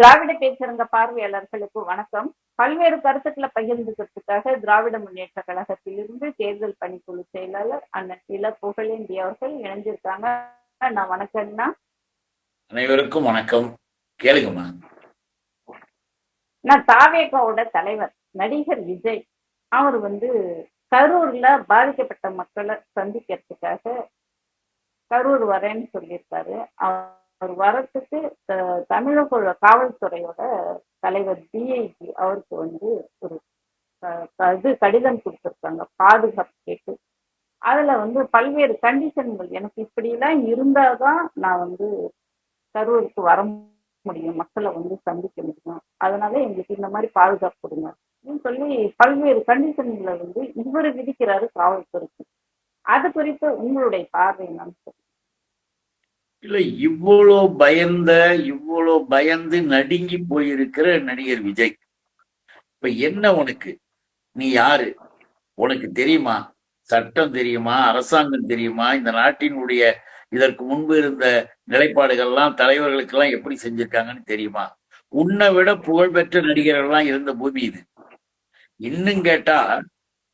திராவிட பேச்சரங்க பார்வையாளர்களுக்கு வணக்கம். பல்வேறு கருத்துக்களை பகிர்ந்துக்கிறதுக்காக திராவிட முன்னேற்ற கழகத்திலிருந்து தேர்தல் பணிக்குழு செயலாளர் அண்ணன் இள புகழேந்தி அவர்கள் இணைஞ்சிருக்காங்க. நான் வணக்கம்னா அனைவருக்கும் வணக்கம். கேளுங்கம்மா. நான் தாவேகாவோட தலைவர் நடிகர் விஜய் அவர் வந்து கரூர்ல பாதிக்கப்பட்ட மக்களை சந்திக்கிறதுக்காக கரூர் வரேன்னு சொல்லியிருக்காரு. அவர் அவர் வரத்துக்கு தமிழக காவல்துறையோட தலைவர் டிஐஜி அவருக்கு வந்து ஒரு இது கடிதம் கொடுத்துருக்காங்க பாதுகாப்பு கேட்டு. அதுல வந்து பல்வேறு கண்டிஷன்கள் எனக்கு இப்படிலாம் இருந்தாதான் நான் வந்து கரூருக்கு வர முடியும் மக்களை வந்து சந்திக்க முடியும். அதனால எங்களுக்கு இந்த மாதிரி பாதுகாப்பு கொடுங்க. அப்படின்னு சொல்லி பல்வேறு கண்டிஷன்களை வந்து இவர் விதிக்கிறாரு காவல்துறைக்கு. அது குறித்து உங்களுடைய பார்வை என்னன்னு இல்ல இவ்வளோ பயந்த இவ்வளோ பயந்து நடுங்கி போயிருக்கிற நடிகர் விஜய். இப்ப என்ன உனக்கு? நீ யாரு? உனக்கு தெரியுமா? சட்டம் தெரியுமா? அரசாங்கம் தெரியுமா? இந்த நாட்டினுடைய இதற்கு முன்பு இருந்த நிலைப்பாடுகள்லாம் தலைவர்களுக்கெல்லாம் எப்படி செஞ்சிருக்காங்கன்னு தெரியுமா? உன்னை விட புகழ்பெற்ற நடிகர்கள்லாம் இருந்த பூமி இது. இன்னும் கேட்டா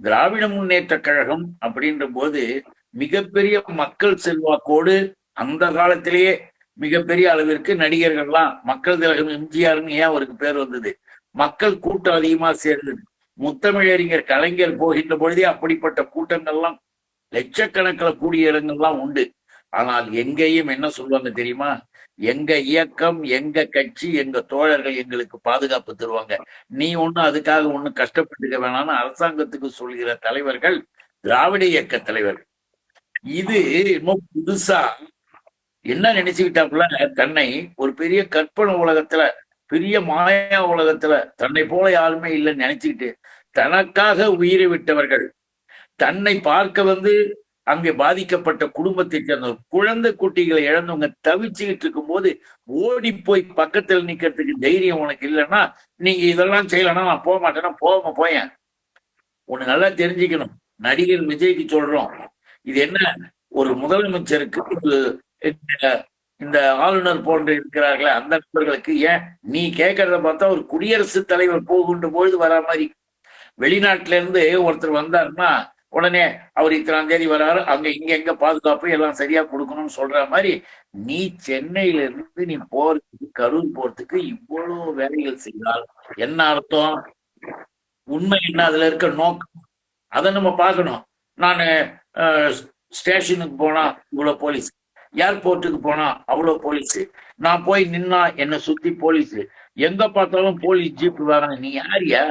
திராவிட முன்னேற்ற கழகம் அப்படின்ற போது மிகப்பெரிய மக்கள் செல்வாக்கோடு அந்த காலத்திலேயே மிகப்பெரிய அளவிற்கு நடிகர்கள்லாம் மக்கள் திலகம் எம்ஜிஆர்னு ஏன் அவருக்கு பேர் வந்தது? மக்கள் கூட்டம் அதிகமா சேர்ந்தது. முத்தமிழறிஞர் கலைஞர் போகின்ற பொழுதே அப்படிப்பட்ட கூட்டங்கள்லாம் லட்சக்கணக்கில் கூடிய இடங்கள்லாம் உண்டு. ஆனால் எங்கேயும் என்ன சொல்லுவாங்க தெரியுமா? எங்க இயக்கம் எங்க கட்சி எங்க தோழர்கள் எங்களுக்கு பாதுகாப்பு தருவாங்க. நீ ஒண்ணும் அதுக்காக ஒண்ணும் கஷ்டப்பட்டுக்க வேணாம்னு அரசாங்கத்துக்கு சொல்கிற தலைவர்கள் திராவிட இயக்க தலைவர்கள். இது இன்னும் புதுசா என்ன நினைச்சுக்கிட்டாப்புல தன்னை ஒரு பெரிய கற்பனை உலகத்துல பெரிய மாயா உலகத்துல தன்னை போல யாருமே இல்லைன்னு நினைச்சுக்கிட்டு தனக்காக உயிரை விட்டவர்கள் தன்னை பார்க்க வந்து அங்கே பாதிக்கப்பட்ட குடும்பத்தை சேர்ந்த குழந்தை குட்டிகளை இழந்தவங்க தவிச்சுக்கிட்டு இருக்கும்போது ஓடி போய் பக்கத்துல நிக்கிறதுக்கு தைரியம் உனக்கு இல்லைன்னா நீங்க இதெல்லாம் செய்யலன்னா நான் போக மாட்டேன்னா போகாம போயேன். ஒண்ணு நல்லா தெரிஞ்சுக்கணும். நடிகர் விஜய்க்கு சொல்றோம். இது என்ன? ஒரு முதலமைச்சருக்கு ஒரு இந்த- இந்த ஆளுநர் போன்று இருக்கிறார்களே அந்த நண்பர்களுக்கு ஏன்? நீ கேட்கறத பார்த்தா ஒரு குடியரசுத் தலைவர் போகின்ற பொழுது வரா மாதிரி. வெளிநாட்டுல இருந்து ஒருத்தர் வந்தாருன்னா உடனே அவர் இத்தனாம் தேதி வராரு அங்க இங்க எங்க பாதுகாப்பு எல்லாம் சரியா கொடுக்கணும்னு சொல்ற மாதிரி நீ சென்னையில இருந்து நீ போறதுக்கு கரூர் போறதுக்கு இவ்வளவு வேலைகள் செய்தால் என்ன அர்த்தம்? உண்மை என்ன அதுல இருக்க நோக்கம்? அதை நம்ம பார்க்கணும். நான் ஸ்டேஷனுக்கு போனா இவ்வளவு போலீஸ் ஏர்போர்ட்டுக்கு போனா அவ்வளவு போலீஸ். நான் போய் நின்னா என்ன சுத்தி போலீஸ். எங்க பார்த்தாலும் போலீஸ் ஜீப் வராங்க நீ யாரியா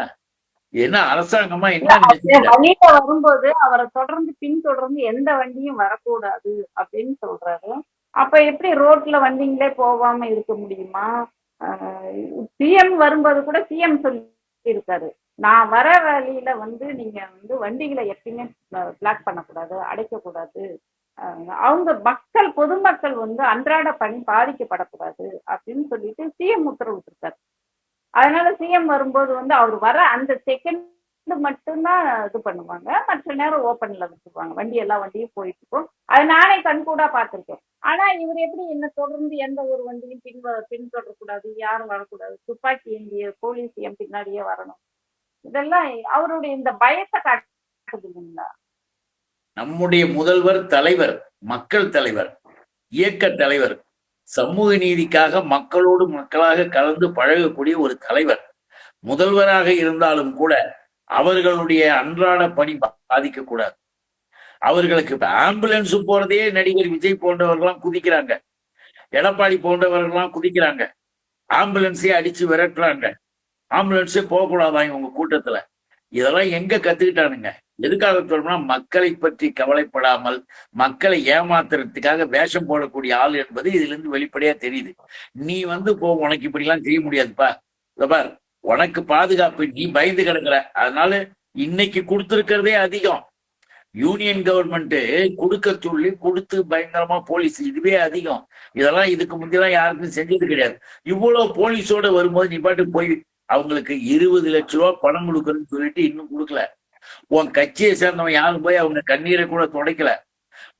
என்ன அரசாங்கமா என்ன வழியில வரும்போது அவரை தொடர்ந்து பின்தொடர்ந்து எந்த வண்டியும் வரக்கூடாது அப்படின்னு சொல்றாரு. அப்ப எப்படி ரோட்ல வண்டிங்களே போகாம இருக்க முடியுமா? சிஎம் வரும்போது கூட சிஎம் சொல்லி இருக்காரு நான் வர வழியில வந்து நீங்க வந்து வண்டிகளை எப்பயுமே பிளாக் பண்ணக்கூடாது அடைக்கக்கூடாது. அஹ் அவங்க மக்கள் பொதுமக்கள் வந்து அன்றாட பணி பாதிக்கப்படக்கூடாது அப்படின்னு சொல்லிட்டு சிஎம் உத்தரவிட்டிருக்காரு அதனால சிஎம் வரும்போது வந்து அவர் வர அந்த செகண்ட் மட்டும்தான் இது பண்ணுவாங்க. மற்ற நேரம் ஓப்பன்ல வச்சிருவாங்க வண்டி எல்லா வண்டியும் போயிட்டு இருக்கும் அது நானே கண்கூடா பார்த்துருக்கேன். ஆனா இவர் எப்படி என்ன தொடர்ந்து எந்த ஒரு வண்டியும் பின் பின்தொடரக்கூடாது யாரும் வரக்கூடாது? துப்பாக்கி ஏந்திய போலீஸ் என் பின்னாடியே வரணும். இதெல்லாம் அவருடைய இந்த பயத்தை காட்டுது இல்லைங்களா? நம்முடைய முதல்வர் தலைவர் மக்கள் தலைவர் இயக்க தலைவர் சமூக நீதிக்காக மக்களோடு மக்களாக கலந்து பழகக்கூடிய ஒரு தலைவர் முதல்வராக இருந்தாலும் கூட அவர்களுடைய அன்றாட பணி பாதிக்க கூடாது அவர்களுக்கு ஆம்புலன்ஸ் போறதே நடிகர் விஜய் போன்றவர்கள்லாம் குதிக்கிறாங்க. எடப்பாடி போன்றவர்கள்லாம் குதிக்கிறாங்க. ஆம்புலன்ஸே அடிச்சு விரட்டுறாங்க. ஆம்புலன்ஸே போகக்கூடாதான் இவங்க கூட்டத்துல? இதெல்லாம் எங்க கத்துக்கிட்டானுங்க? எதுக்காக சொல்றோம்னா மக்களை பற்றி கவலைப்படாமல் மக்களை ஏமாத்துறதுக்காக வேஷம் போடக்கூடிய ஆள் என்பது இதுல இருந்து வெளிப்படையா தெரியுது. நீ வந்து போ உனக்கு இப்படி எல்லாம் செய்ய முடியாதுப்பா. பார் உனக்கு பாதுகாப்பு நீ பயந்து கிடக்குற. அதனால இன்னைக்கு கொடுத்துருக்கிறதே அதிகம். யூனியன் கவர்மெண்ட் கொடுக்க சொல்லி கொடுத்து பயங்கரமா போலீஸ் இதுவே அதிகம். இதெல்லாம் இதுக்கு முந்தையெல்லாம் யாருக்கும் செஞ்சது கிடையாது. இவ்வளவு போலீஸோட வரும்போது நீ பாட்டு போய் அவங்களுக்கு இருபது லட்ச ரூபா பணம் கொடுக்கணும்னு சொல்லிட்டு இன்னும் கொடுக்கல. உன் கட்சியை சேர்ந்தவன் யாரும் போய் அவங்க கண்ணீரை கூட துடைக்கல.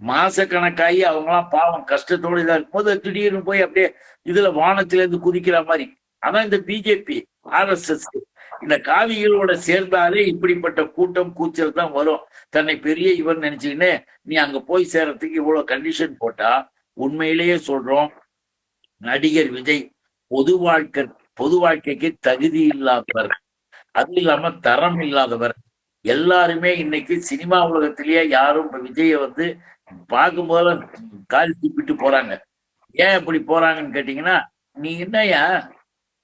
மாச கணக்காகி அவங்களாம் பாவம் கஷ்டத்தோடு இதா இருக்கும்போது திடீர்னு போய் அப்படியே இதுல வானத்துல இருந்து குதிக்கிற மாதிரி. அதான் இந்த பிஜேபி ஆர்எஸ்எஸ் இந்த காவிகளோட சேர்ந்தாலே இப்படிப்பட்ட கூட்டம் கூச்சல் தான் வரும். தன்னை பெரிய இவன் நினைச்சுக்கின்னு நீ அங்க போய் சேர்றதுக்கு இவ்வளவு கண்டிஷன் போட்டா உண்மையிலேயே சொல்றோம் நடிகர் விஜய் பொது வாழ்க்கை பொது வாழ்க்கைக்கு தகுதி இல்லாதவர் அது இல்லாம தரம் இல்லாதவர். எல்லாருமே இன்னைக்கு சினிமா உலகத்திலேயே யாரும் விஜயை விஜய வந்து பார்க்கும் போல கால் தூப்பிட்டு போறாங்க. ஏன் இப்படி போறாங்கன்னு கேட்டீங்கன்னா நீ என்னய்யா?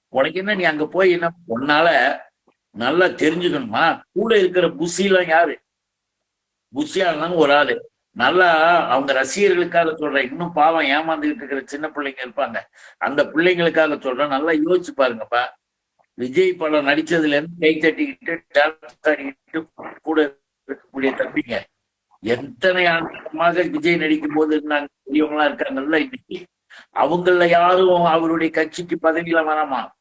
உனக்கு என்ன? நீ அங்க போய் என்ன உன்னால நல்லா தெரிஞ்சுக்கணுமா? கூட இருக்கிற புஷிலாம் யாரு? புஷியாலாம் ஒரு ஆளு. நல்லா அவங்க ரசிகர்களுக்காக சொல்றேன் இன்னும் பாவம் ஏமாந்துகிட்டு இருக்கிற சின்ன பிள்ளைங்க இருப்பாங்க. அந்த பிள்ளைங்களுக்காக சொல்றேன். நல்லா யோசிச்சு பாருங்கப்பா. விஜய் படம் நடிச்சதுல இருந்து கை தட்டிக்கிட்டு டான்ஸ் ஆடிக்கிட்டு கூட இருக்கக்கூடிய தம்பிங்க. எத்தனை ஆண்டுமாக விஜய் நடிக்கும் போது இருந்தாங்க? பெரியவங்களா இருக்காங்கல்ல இன்னைக்கு. அவங்கள யாரும் அவருடைய கட்சிக்கு பதவியில வராமா?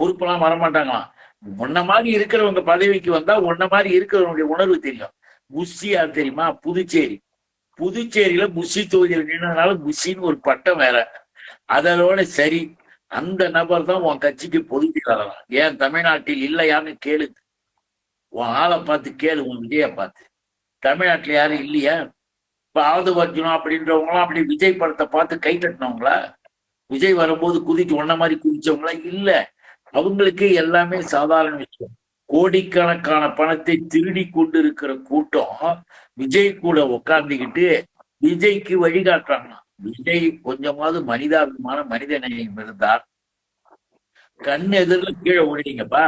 பொறுப்பெல்லாம் வரமாட்டாங்களாம் உன்ன மாதிரி இருக்கிறவங்க பதவிக்கு வந்தா உன்ன மாதிரி இருக்கிறவங்களுடைய உணர்வு தெரியும். புஷி தெரியுமா? புதுச்சேரி. புதுச்சேரியில முசி தொகுதியில் நின்றதுனால முசின்னு ஒரு பட்டம் வேற. அதோட சரி அந்த நபர் தான் உன் கட்சிக்கு பொதுச் செயலாளர்? ஏன் தமிழ்நாட்டில் இல்லையான்னு கேளு. உன் ஆளை பார்த்து கேளு உன் விஜய பார்த்து. தமிழ்நாட்டுல யாரும் இல்லையா? இப்ப ஆவது வர்ஜுனம் அப்படின்றவங்களாம் அப்படி விஜய் படத்தை பார்த்து கை தட்டினவங்களா? விஜய் வரும்போது குதிச்சு உன்ன மாதிரி குதிச்சவங்களா? இல்ல. அவங்களுக்கு எல்லாமே சாதாரண விஷயம். கோடிக்கணக்கான பணத்தை திருடி கொண்டு இருக்கிற கூட்டம் விஜய் கூட உட்கார்ந்துக்கிட்டு விஜய்க்கு வழிகாட்டுறாங்க விஜய் கொஞ்சமாவது மனிதாபிமான மனித நேயம் இருந்தார் கண் எதிரில் கீழே விழுறீங்கப்பா.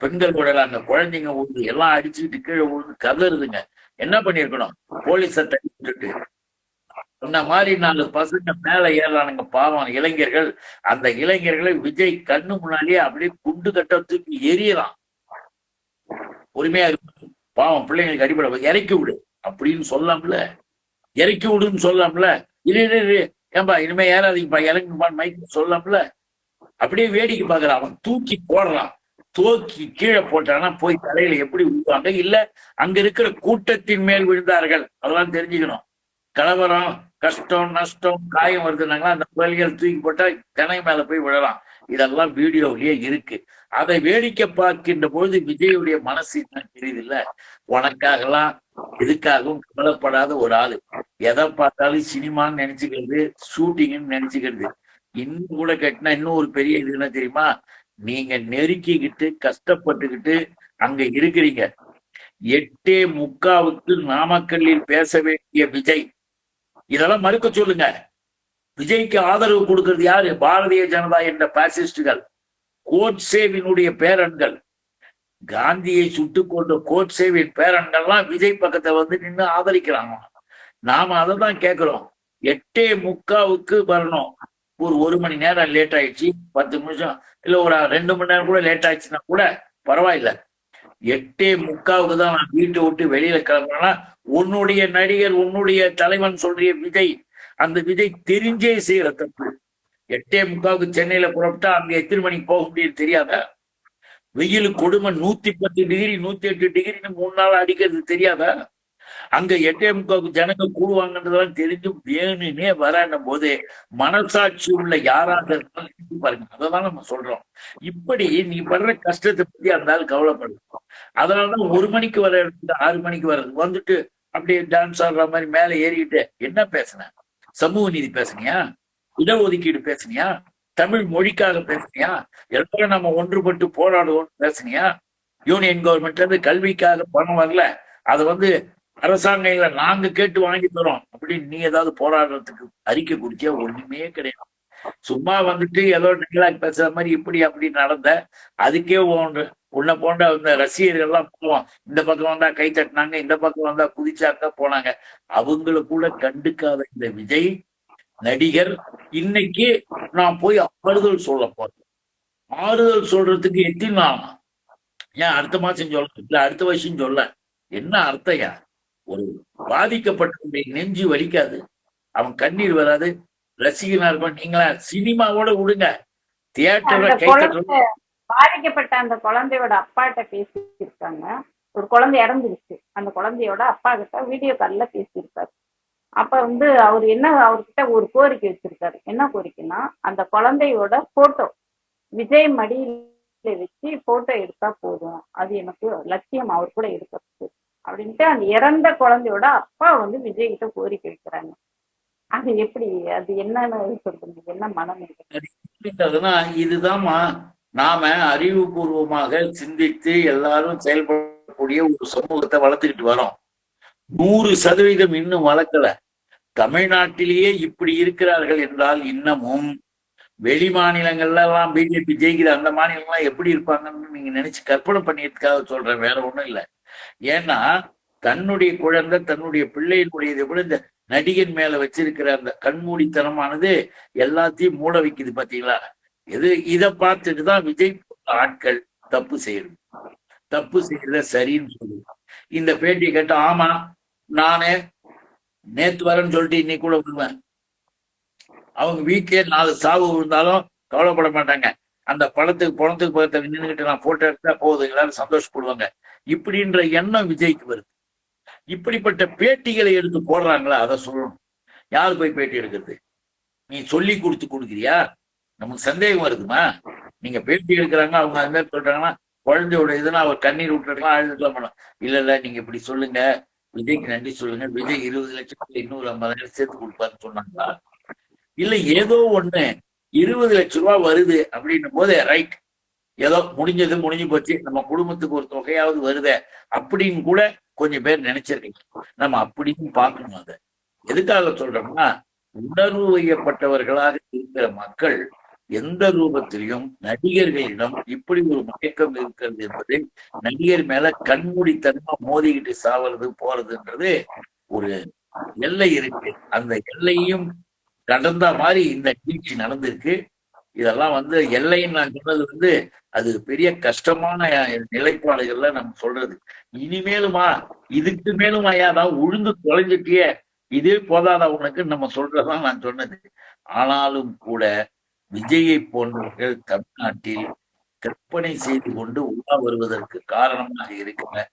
பெண்கள் விடலாங்க. குழந்தைங்க விழுந்து எல்லாம் அடிச்சுக்கிட்டு கீழே விழுந்து கதறுதுங்க. என்ன பண்ணிருக்கணும் போலீஸை தள்ளி சொன்ன இந்த மாதிரி நாலு பசங்க மேல ஏறானுங்க. பாவம் இளைஞர்கள். அந்த இளைஞர்களை விஜய் கண்ணு முன்னாடியே அப்படியே குண்டு கட்ட தூக்கி எரியலாம் பொறுமையா இருக்கும் பாவம் பிள்ளைங்களுக்கு அடிப்படை இறக்கி விடு. அப்படின்னு சொல்லாம்ல? இறக்கி விடுன்னு சொல்லாம்ல? இரு இரு, ஏன்பா இனிமே ஏறாதீங்கப்பா இறங்குப்பான்னு மைக்கு சொல்லாம்ல? அப்படியே வேடிக்கை பார்க்கறான். அவன் தூக்கி போடுறான். தூக்கி கீழே போட்டானா போய் தலையில எப்படி விழுவாங்க இல்ல அங்க இருக்கிற கூட்டத்தின் மேல் விழுந்தார்கள். அதெல்லாம் தெரிஞ்சுக்கணும். கலவரம் கஷ்டம் நஷ்டம் காயம் வருதுனாங்களா அந்த புயல்கள் தூக்கி போட்டா கனை மேல போய் விழலாம். இதெல்லாம் வீடியோவிலேயே இருக்கு. அதை வேடிக்கை பார்க்கின்ற பொழுது விஜயுடைய மனசு என்ன தெரியுது இல்ல உனக்காகலாம் எதுக்காகவும் கவலைப்படாத ஒரு ஆளு. எதை பார்த்தாலும் சினிமான்னு நினைச்சுக்கிறது ஷூட்டிங்னு நினைச்சுக்கிறது. இன்னும் கூட கேட்டினா இன்னும் ஒரு பெரிய இது என்ன தெரியுமா? நீங்க நெருக்கிக்கிட்டு கஷ்டப்பட்டுக்கிட்டு அங்க இருக்கிறீங்க. எட்டே முக்காவுக்கு நாமக்கல்லில் பேச வேண்டிய விஜய். இதெல்லாம் மறுக்க சொல்லுங்க. விஜய்க்கு ஆதரவு கொடுக்கிறது யாரு? பாரதிய ஜனதா என்ற பாசிஸ்டுகள் கோட்சேவினுடைய பேரன்கள். காந்தியை சுட்டுக் கொண்ட கோட்சேவின் பேரன்கள்லாம் விஜய் பக்கத்தை வந்து நின்று ஆதரிக்கிறாங்க. நாம அதை தான் கேட்கிறோம் எட்டே முக்காவுக்கு வரணும். ஒரு ஒரு மணி நேரம் லேட் ஆயிடுச்சு. பத்து நிமிஷம். இல்ல ஒரு ரெண்டு மணி நேரம் கூட லேட் ஆயிடுச்சுன்னா கூட பரவாயில்ல. எட்டே முக்காவுக்கு தான் நான் வீட்டை விட்டு வெளியில கிளம்புறேன்னா உன்னுடைய நடிகர் உன்னுடைய தலைவன் சொல்றிய விஜய் அந்த விஜய் தெரிஞ்சே செய்யற தப்பு. எட்டே முக்காவுக்கு சென்னையில புறப்பட்டா அங்க எத்தனை மணிக்கு போக முடியும் தெரியாதா? வெயில் கொடுமை நூத்தி பத்து டிகிரி நூத்தி எட்டு டிகிரின்னு மூணு நாள் அடிக்கிறது தெரியாதா? அங்க எட்டே முக்காவுக்கு ஜனங்க கூடுவாங்கன்றதெல்லாம் தெரிஞ்சு வேணுமே வரன்னும் போது மனசாட்சி உள்ள யாராக இருந்தாலும் பாருங்க. அததான் நம்ம சொல்றோம். இப்படி நீ படுற கஷ்டத்தை பத்தி அந்த ஆள் கவலைப்படும் அதனாலதான் ஒரு மணிக்கு வர இடத்துல ஆறு மணிக்கு வர்றது. வந்துட்டு அப்படியே டான்ஸ் ஆடுற மாதிரி மேல ஏறிக்கிட்டு என்ன பேசுனேன் சமூக நீதி பேசுனியா? இடஒதுக்கீடு பேசுனியா? தமிழ் மொழிக்காக பேசுனியா? எல்லாரும் நம்ம ஒன்றுபட்டு போராடுவோம்னு பேசுனியா? யூனியன் கவர்மெண்ட்ல இருந்து கல்விக்காக பணம் வரல அதை வந்து அரசாங்கம் இல்ல நாங்க கேட்டு வாங்கி தரோம். அப்படின்னு நீ ஏதாவது போராடுறதுக்கு அறிக்கை கொடுத்தியா? ஒண்ணுமே கிடையாது. சும்மா வந்துட்டு ஏதோ டெக்லாக் பேசுற மாதிரி இப்படி அப்படி நடந்த. அதுக்கே ஒன்று உன்னை போன்ற இந்த ரசிகர்கள் எல்லாம் போவோம் இந்த பக்கம் வந்தா கை தட்டினாங்க இந்த பக்கம் வந்தா குதிச்சாக்க போனாங்க. அவங்கள கூட கண்டுக்காத இந்த விஜய் நடிகர் இன்னைக்கு நான் போய் ஆறுதல் சொல்ல போறேன். ஆறுதல் சொல்றதுக்கு எத்தனை ஏன் அடுத்த மாசம் சொல்ல இல்ல அடுத்த வருஷம் சொல்ல? என்ன அர்த்தம் ஒரு பாதிக்கப்பட்டவனுடைய நெஞ்சு வலிக்காது. அவன் கண்ணீர் வராது. ரசிகனா இருப்பான். நீங்களா சினிமாவோட விடுங்க. தியேட்டர்ல கை பாதிக்கப்பட்ட அந்த குழந்தையோட அப்பாட்ட பேசியிருக்காங்க. ஒரு குழந்தை இறந்துருச்சு. அந்த குழந்தையோட அப்பா கிட்ட வீடியோ கால்ல பேசியிருக்காரு. அப்ப வந்து அவர் என்ன அவர்கிட்ட ஒரு கோரிக்கை வச்சிருக்காரு. என்ன கோரிக்கைன்னா அந்த குழந்தையோட போட்டோ விஜய் மடியில வச்சு போட்டோ எடுத்தா போதும். அது எனக்கு லட்சியம் அவர் கூட இருக்கிறது அப்படின்ட்டு அந்த இறந்த குழந்தையோட அப்பா வந்து விஜய் கிட்ட கோரிக்கை வைக்கிறாங்க. அது எப்படி அது என்னன்னு சொல்றது என்ன மனம் இருக்கு நாம அறிவுபூர்வமாக சிந்தித்து எல்லாரும் செயல்படக்கூடிய ஒரு சமூகத்தை வளர்த்துக்கிட்டு வரோம். நூறு சதவீதம் இன்னும் வளர்க்கல. தமிழ்நாட்டிலேயே இப்படி இருக்கிறார்கள் என்றால் இன்னமும் வெளி மாநிலங்கள்ல எல்லாம் பிஜேபி ஜெயிக்கிற அந்த மாநிலங்கள்லாம் எப்படி இருப்பாங்கன்னு நீங்க நினைச்சு கற்பனை பண்ணியதுக்காக சொல்றேன் வேற ஒண்ணும் இல்லை. ஏன்னா தன்னுடைய குழந்தை தன்னுடைய பிள்ளையினுடையதை கூட இந்த நடிகன் மேல வச்சிருக்கிற அந்த கண்மூடித்தனமானது எல்லாத்தையும் மூட வைக்குது பாத்தீங்களா? இது இதை பார்த்துட்டு தான் விஜய் ஆட்கள் தப்பு செய்யணும். தப்பு செய்யறத சரின்னு சொல்லுது இந்த பேட்டியை கேட்டா ஆமா நானே நேத்து வரேன்னு சொல்லிட்டு இன்னைக்கு கூட வருவேன். அவங்க வீட்லயே நாலு சாவு விழுந்தாலும் கவலைப்பட மாட்டாங்க. அந்த பழத்துக்கு பணத்துக்கு பக்கத்துல நின்றுகிட்டு நான் போட்டோ எடுத்தா போகுதுங்களான்னு எல்லாரும் சந்தோஷப்படுவாங்க. இப்படின்ற எண்ணம் விஜய்க்கு வருது. இப்படிப்பட்ட பேட்டிகளை எடுத்து போடுறாங்களா? அதை சொல்லணும். யார் போய் பேட்டி எடுக்கிறது? நீ சொல்லி கொடுத்து கொடுக்குறியா? நமக்கு சந்தேகம் வருதுமா? நீங்க பேட்டி எடுக்கிறாங்க அவங்க அந்த மாதிரி சொல்றாங்கன்னா குழந்தையோட இதுனா அவர் கண்ணீர் விட்டுருக்கலாம் அழுதுக்கலாம் பண்ணலாம் இல்ல இல்ல நீங்க இப்படி சொல்லுங்க. விஜய்க்கு நன்றி சொல்லுங்க. விஜய் இருபது லட்சத்துல இன்னொரு ஐம்பதாயிரம் சேர்த்து கொடுப்பாருன்னு சொன்னாங்களா? இல்ல ஏதோ ஒண்ணு இருபது லட்ச ரூபாய் வருது அப்படின்னும் போது ரைட். ஏதோ முடிஞ்சது முடிஞ்சு போச்சு. நம்ம குடும்பத்துக்கு ஒரு தொகையாவது வருதே அப்படின்னு கூட கொஞ்சம் பேர் நினைச்சிருக்கீங்க. நம்ம அப்படின்னு பார்க்கணும் அதை. எதுக்காக சொல்றோம்னா உணர்வு வையப்பட்டவர்களாக இருக்கிற மக்கள் எந்த ரூபத்திலையும் நடிகர்களிடம் இப்படி ஒரு மயக்கம் இருக்கிறது என்பது நடிகர் மேல கண்மூடித்தனமா மோதிக்கிட்டு சாவறது போறதுன்றது ஒரு எல்லை இருக்கு. அந்த எல்லையும் கடந்த மாதிரி இந்த நிகழ்ச்சி நடந்திருக்கு. இதெல்லாம் வந்து எல்லைன்னு நான் சொன்னது வந்து அது பெரிய கஷ்டமான நிலைப்பாடுகள்ல நம்ம சொல்றது. இனிமேலுமா இதுக்கு மேலும் ஐயாதான் உழுந்து தொலைஞ்சிட்டியே இதே போதாதா உனக்கு நம்ம சொல்றதான் நான் சொன்னது. ஆனாலும் கூட விஜயை போன்றவர்கள் தமிழ்நாட்டில் கற்பனை செய்து கொண்டு உலா வருவதற்கு காரணமாக இருக்கிற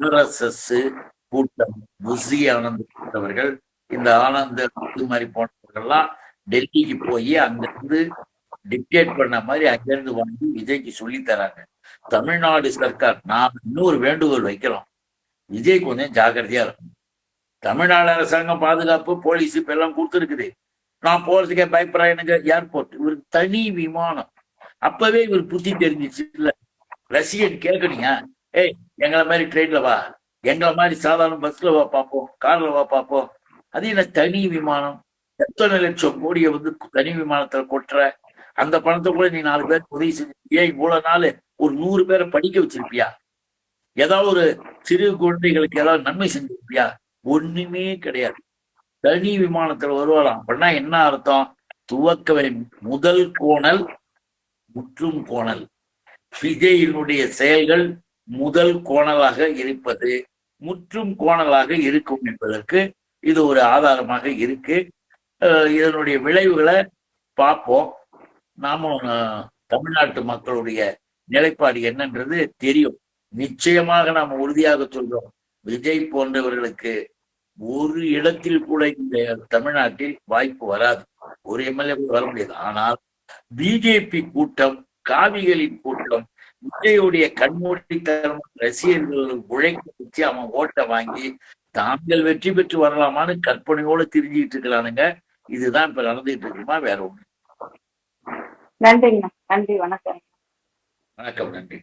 ஆர்எஸ்எஸ் கூட்டம் புசி ஆனந்த் போன்றவர்கள் இந்த ஆனந்த மாதிரி போன்றவர்கள்லாம் டெல்லிக்கு போய் அங்கிருந்து டிக்டேட் பண்ண மாதிரி அங்கிருந்து வாங்கி விஜய்க்கு சொல்லி தராங்க. தமிழ்நாடு சர்க்கார் நாம் இன்னொரு வேண்டுகோள் வைக்கிறோம். விஜய் கொஞ்சம் ஜாக்கிரதையா இருக்கும் தமிழ்நாடு அரசாங்கம் பாதுகாப்பு போலீஸ் இப்ப எல்லாம் கொடுத்துருக்குது. நான் போறதுக்கே பயப்படுறேன் எனக்கு ஏர்போர்ட் இவருக்கு தனி விமானம். அப்பவே இவர் புத்தி தெரிஞ்சிச்சு. இல்ல ரசிகன் கேட்கணுங்க ஏய் எங்களை மாதிரி ட்ரெயின்ல வா. எங்களை மாதிரி சாதாரண பஸ்ல வா பார்ப்போம் கார்ல வா பார்ப்போம் அது என்ன தனி விமானம்? எத்தனை லட்சம் கோடியை வந்து தனி விமானத்துல கொட்டுற? அந்த பணத்தை கூட நீ நாலு பேருக்கு உதவி செஞ்சிருப்பியா இவ்வளவு நாள் ஒரு நூறு பேரை படிக்க வச்சிருப்பியா? ஏதாவது ஒரு சிறு குழந்தைகளுக்கு ஏதாவது நன்மை செஞ்சிருப்பியா? ஒண்ணுமே கிடையாது. தனி விமானத்துல வருவாராம் அப்படின்னா என்ன அர்த்தம்? துவக்கவை முதல் கோணல் முற்றும் கோணல். விஜயினுடைய செயல்கள் முதல் கோணலாக இருப்பது முற்றும் கோணலாக இருக்கும் என்பதற்கு இது ஒரு ஆதாரமாக இருக்கு. அஹ் இதனுடைய விளைவுகளை பார்ப்போம். நாமும் தமிழ்நாட்டு மக்களுடைய நிலைப்பாடு என்னன்றது தெரியும். நிச்சயமாக நாம் உறுதியாக சொல்றோம். விஜய் போன்றவர்களுக்கு ஒரு இடத்தில் கூட இந்த தமிழ்நாட்டில் வாய்ப்பு வராது. ஒரு எம்எல்ஏ கூட வர முடியாது. ஆனால் பிஜேபி கூட்டம் காவிகளின் கூட்டம் விஜயுடைய கண்மூடித்தனம் ரசிகர்கள் உழைக்க வச்சு அவன் ஓட்டை வாங்கி தாங்கள் வெற்றி பெற்று வரலாமான்னு கற்பனையோட திரிஞ்சுக்கிட்டு இருக்கிறானுங்க. இதுதான் இப்ப நடந்துகிட்டு இருக்குமா? வேற ஒண்ணு நன்றிங்கண்ணா நன்றி. வணக்கம். வணக்கம். நன்றி.